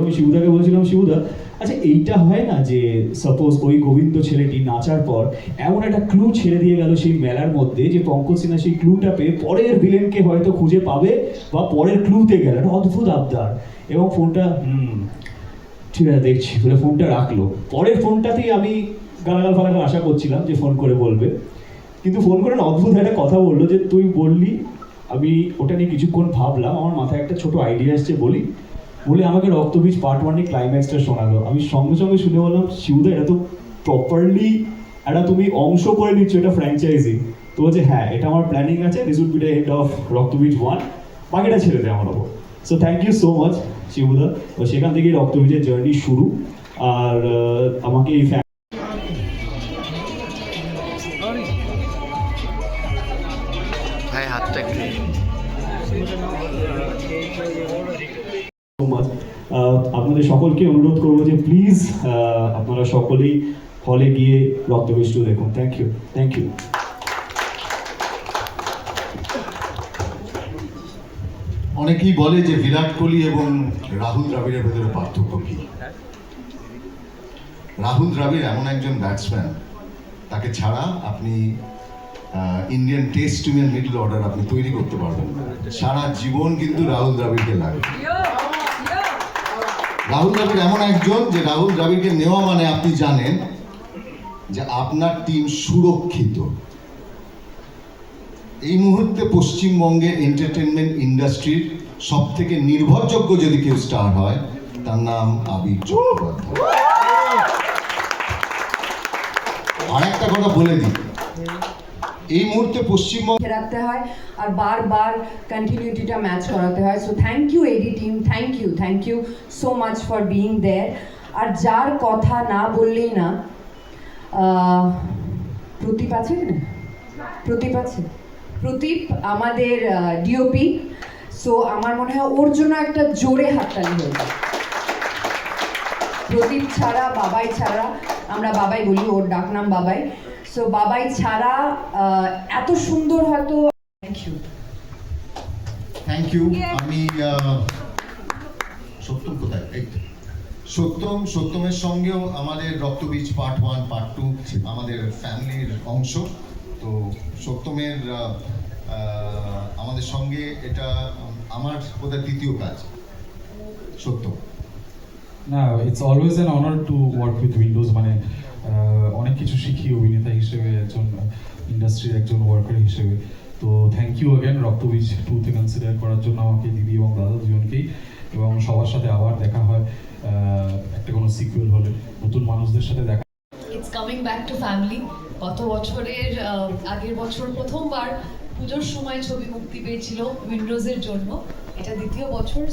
আমি শিবুদাকে বলছিলাম, শিবুদা আচ্ছা এইটা হয় না যে সাপোজ ওই গোবিন্দ ছেলেটি নাচার পর এমন একটা ক্লু ছেড়ে দিয়ে গেল সেই মেলার মধ্যে যে পঙ্কজ সিনহা সেই ক্লুটা পেয়ে পরের ভিলেনকে হয়তো খুঁজে পাবে বা পরের ক্লুতে গেল। একটা অদ্ভুত আবদার। এবং ফোনটা, হুম, ঠিক আছে, দেখছি। বলে ফোনটা রাখল। পরের ফোনটাতেই আমি গালাগাল ফালাগাল আশা করছিলাম যে ফোন করে বলবে। কিন্তু ফোন করে অদ্ভুত একটা কথা বলল যে, তুই বললি, আমি ওটা নিয়ে কিছুক্ষণ ভাবলাম। আমার মাথায় একটা ছোট আইডিয়া এসছে বলি। বলে আমাকে রক্তবীজ পার্ট ওয়ানের ক্লাইম্যাক্সটা শোনালো। আমি সঙ্গে সঙ্গে শুনে বললাম শিউদা এটা তো প্রপারলি একটা তুমি অংশ করে নিচ্ছ এটা ফ্র্যাঞ্চাইজি তো বলছে হ্যাঁ এটা আমার প্ল্যানিং আছে this would be the end of Raktabeej one বাকিটা ছেড়ে দেয় আমার ওপর so thank you so much শিবুদা। তো সেখান থেকেই রক্তবীজের জার্নি শুরু। আর আমাকে এই much. আপনাদের সকলকে অনুরোধ করব যে প্লিজ আপনারা সকলেই হলে গিয়ে রক্তবীজ টু দেখুন। থ্যাংক ইউ থ্যাংক ইউ অনেকেই বলে যে বিরাট কোহলি এবং রাহুল দ্রাবিড়ের ভেতরে পার্থক্য কি? রাহুল দ্রাবিড় এমন একজন ব্যাটসম্যান তাকে ছাড়া আপনি ইন্ডিয়ান টেস্ট টিমের মিডল অর্ডার আপনি তৈরি করতে পারবেন সারা জীবন কিন্তু রাহুল দ্রাবিড়কে লাগে। রাহুল দ্রাবিড় এমন একজন যে রাহুল দ্রাবিড়কে নেওয়া মানে আপনি জানেন যে আপনার টিম সুরক্ষিত। এই মুহূর্তে পশ্চিমবঙ্গে এন্টারটেনমেন্ট ইন্ডাস্ট্রির সব থেকে নির্ভরযোগ্য যদি কেউ স্টার হয় তার নাম আবির চট্টোপাধ্যায়। আর একটা কথা বলে দিই। এই মুহূর্তে পশ্চিমবঙ্গ রাখতে হয় আর বারবার কন্টিনিউটিটা ম্যাচ করাতে হয়। So thank you AD team thank you thank you so much for being there আর যার কথা না বললেই না প্রদীপ আছে না প্রদীপ আছে? প্রদীপ আমাদের ডিওপি সো আমার মনে হয় ওর জন্য একটা জোরে হাততালি হয়ে প্রদীপ ছাড়া, বাবাই ছাড়া আমরা বাবাই বলি ওর ডাকনাম বাবাই। সো বাবাই ছাড়া এত সুন্দর হয়তো থ্যাংক ইউ থ্যাংক ইউ আমি সত্যম কোথায়? সত্যম সত্যমের সঙ্গেও আমাদের Raktabeej part one part two আমাদের ফ্যামিলির অংশ। তো সত্যমের আমাদের সঙ্গে এটা আমার বোধহয় তৃতীয় কাজ। সত্যম। না it's always an honour to work with Windows মানে অনেক কিছু শিখি অভিনেতা হিসেবে, একজন ইন্ডাস্ট্রির একজন ওয়ার্কার হিসেবে। তো থ্যাংক ইউ অ্যাগেন রক্তবীজ টুতে কনসিডার করার জন্য আমাকে দিদি এবং দাদা দুজনকেই। এবং সবার সাথে আবার দেখা হয় একটা কোনো সিকুয়েল হলে। নতুন মানুষদের সাথে দেখা it's coming back to family গত বছরের আগের বছর প্রথমবার পুজোর সময় ছবি মুক্তি পেয়েছিল উইন্ডোজের জন্য। এটা দ্বিতীয় বছর